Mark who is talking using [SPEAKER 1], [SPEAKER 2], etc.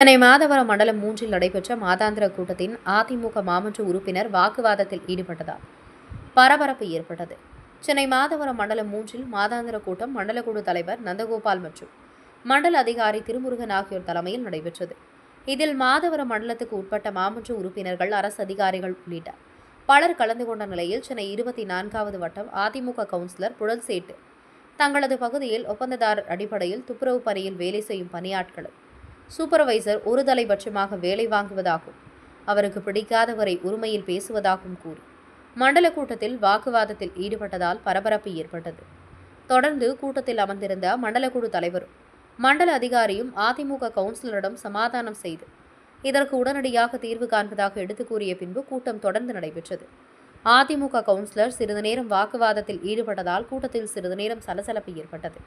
[SPEAKER 1] சென்னை மாதவரம் மண்டலம் மூன்றில் நடைபெற்ற மாதாந்திர கூட்டத்தின் அதிமுக மாமன்ற உறுப்பினர் வாக்குவாதத்தில் ஈடுபட்டதால் பரபரப்பு ஏற்பட்டது. சென்னை மாதவரம் மண்டலம் மூன்றில் மாதாந்திர கூட்டம் மண்டல குழு தலைவர் நந்தகோபால் மற்றும் மண்டல அதிகாரி திருமுருகன் ஆகியோர் தலைமையில் நடைபெற்றது. இதில் மாதவரம் மண்டலத்துக்கு உட்பட்ட மாமன்ற உறுப்பினர்கள் அரசு அதிகாரிகள் உள்ளிட்ட பலர் கலந்து கொண்ட நிலையில் சென்னை இருபத்தி நான்காவது வட்டம் அதிமுக கவுன்சிலர் புழல் சேட்டு தங்களது பகுதியில் ஒப்பந்ததாரர் அடிப்படையில் துப்புரவு பணியில் வேலை செய்யும் பணியாட்களும் சூப்பர்வைசர் ஒரு தலைபட்சமாக வேலை வாங்குவதாகவும் அவருக்கு பிடிக்காதவரை உரிமையில் பேசுவதாகவும் கூறி மண்டல கூட்டத்தில் வாக்குவாதத்தில் ஈடுபட்டதால் பரபரப்பு ஏற்பட்டது. தொடர்ந்து கூட்டத்தில் அமர்ந்திருந்த மண்டல குழு தலைவரும் மண்டல அதிகாரியும் அதிமுக கவுன்சிலரிடம் சமாதானம் செய்து இதற்கு உடனடியாக தீர்வு காண்பதாக எடுத்து கூறிய பின்பு கூட்டம் தொடர்ந்து நடைபெற்றது. அதிமுக கவுன்சிலர் சிறிது நேரம் வாக்குவாதத்தில் ஈடுபட்டதால் கூட்டத்தில் சிறிது நேரம் சலசலப்பு ஏற்பட்டது.